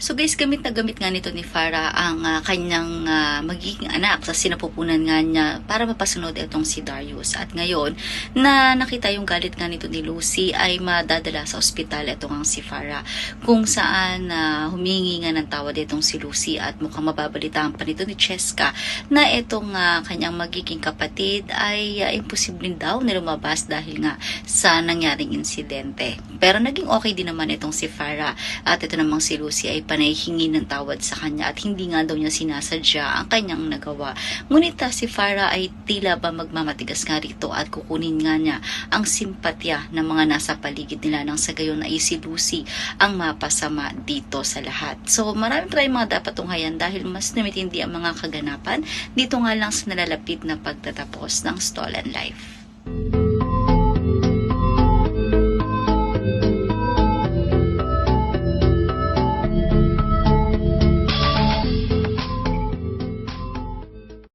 So guys, gamit na gamit nga nito ni Farah ang ah, kanyang ah, magiging anak sa sinapupunan nga niya para mapasunod itong si Darius. At ngayon, na nakita yung galit nga nito ni Lucy ay madadala sa ospital itong ang si Farah kung saan ah, humingi nga ng tawad itong si Lucy at mukhang mababalitaan pa nito ni Cheska na itong ah, kanyang magiging kapatid ay uh, imposibleng daw na lumabas dahil nga sa nangyaring insidente. Pero naging okay din naman itong si Farah at ito namang si Lucy ay panay hingi ng tawad sa kanya at hindi nga daw niya sinasadya ang kanyang nagawa. Ngunit si Farah ay tila ba magmamatigas nga rito at kukunin nga niya ang simpatya ng mga nasa paligid nila nang sa gayon ay si Lucy ang mapasama dito sa lahat. So marami tayong mga dapat tunghayan dahil mas namitindi ang mga kaganapan dito nga lang sa nalalapit na pagtatapos ng Stolen Life.